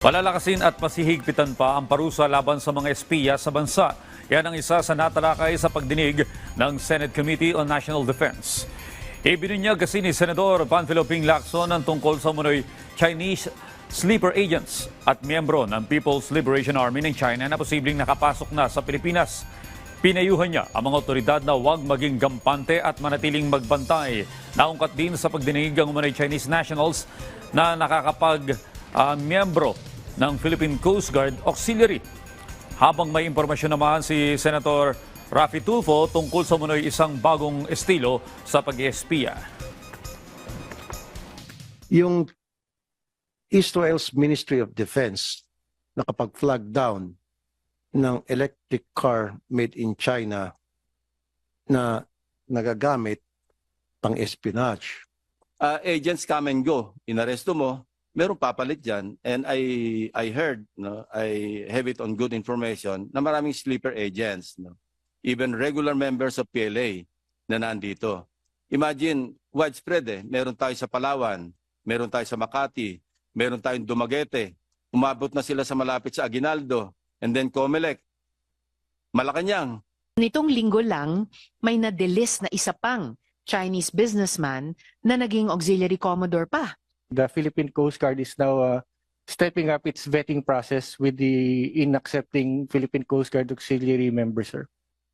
Palalakasin at pasihigpitan pa ang parusa laban sa mga espiya sa bansa. Yan ang isa sa natalakay sa pagdinig ng Senate Committee on National Defense. Ibinunyag kasi ni Senador Panfilo Ping Lacson ang tungkol sa munoy Chinese sleeper agents at miyembro ng People's Liberation Army ng China na posibleng nakapasok na sa Pilipinas. Pinayuhan niya ang mga otoridad na huwag maging gampante at manatiling magbantay. Naungkat din sa pagdinig ang umano'y Chinese nationals na nakakapag ah, miyembro ng Philippine Coast Guard Auxiliary. Habang may impormasyon naman si Senator Rafi Tulfo tungkol sa umano'y isang bagong estilo sa pag-espiya. yung Israel's Ministry of Defense nakapag-flag down ng electric car made in China na nagagamit pang espionage. uh, agents come and go. Inaresto mo, meron papalit dyan. And I, I heard, no, I have it on good information, na maraming sleeper agents. No? Even regular members of PLA na nandito. Imagine, widespread eh. Meron tayo sa Palawan, meron tayo sa Makati, meron tayong Dumaguete. Umabot na sila sa malapit sa Aguinaldo, and then Comelec. Malacanang, Nitong linggo lang, may nadelis na isa pang Chinese businessman na naging auxiliary commodore pa. The Philippine Coast Guard is now uh, stepping up its vetting process with the in accepting Philippine Coast Guard auxiliary members, sir.